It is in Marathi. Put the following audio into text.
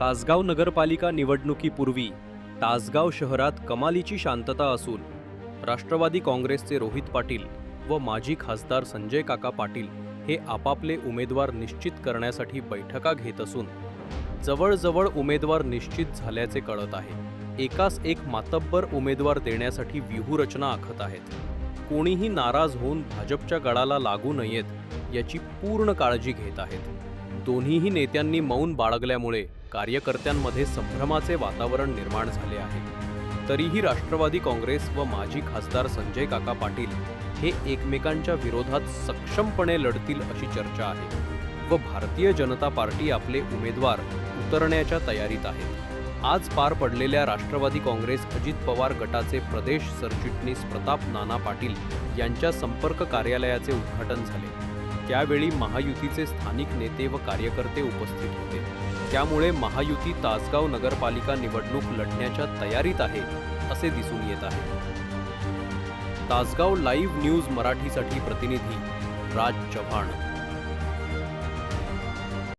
तासगाव नगरपालिका निवडणुकीपूर्वी तासगाव शहरात कमालीची शांतता असून राष्ट्रवादी काँग्रेसचे रोहित पाटील व माजी खासदार संजय काका पाटील हे आपापले उमेदवार निश्चित करण्यासाठी बैठका घेत असून जवळजवळ उमेदवार निश्चित झाल्याचे कळत आहे. एकास एक मातब्बर उमेदवार देण्यासाठी व्यूहरचना आखत आहेत. कोणीही नाराज होऊन भाजपच्या गळाला लागू नयेत याची पूर्ण काळजी घेत आहेत. दोन्हीही नेत्यांनी मौन बाळगल्यामुळे कार्यकर्त्यांमध्ये संभ्रमाचे वातावरण निर्माण झाले आहे. तरीही राष्ट्रवादी काँग्रेस व माजी खासदार संजय काका पाटील हे एकमेकांच्या विरोधात सक्षमपणे लढतील अशी चर्चा आहे व भारतीय जनता पार्टी आपले उमेदवार उतरण्याच्या तयारीत आहे. आज पार पडलेल्या राष्ट्रवादी काँग्रेस अजित पवार गटाचे प्रदेश सरचिटणीस प्रताप नाना पाटील यांच्या संपर्क कार्यालयाचे उद्घाटन झाले. त्यावेळी महायुतीचे स्थानिक नेते व कार्यकर्ते उपस्थित होते. त्यामुळे महायुती तासगाव नगरपालिका निवडणूक लढण्याच्या तयारीत आहे असे दिसून येत आहे. तासगाव लाईव्ह न्यूज मराठीसाठी प्रतिनिधी राज चव्हाण.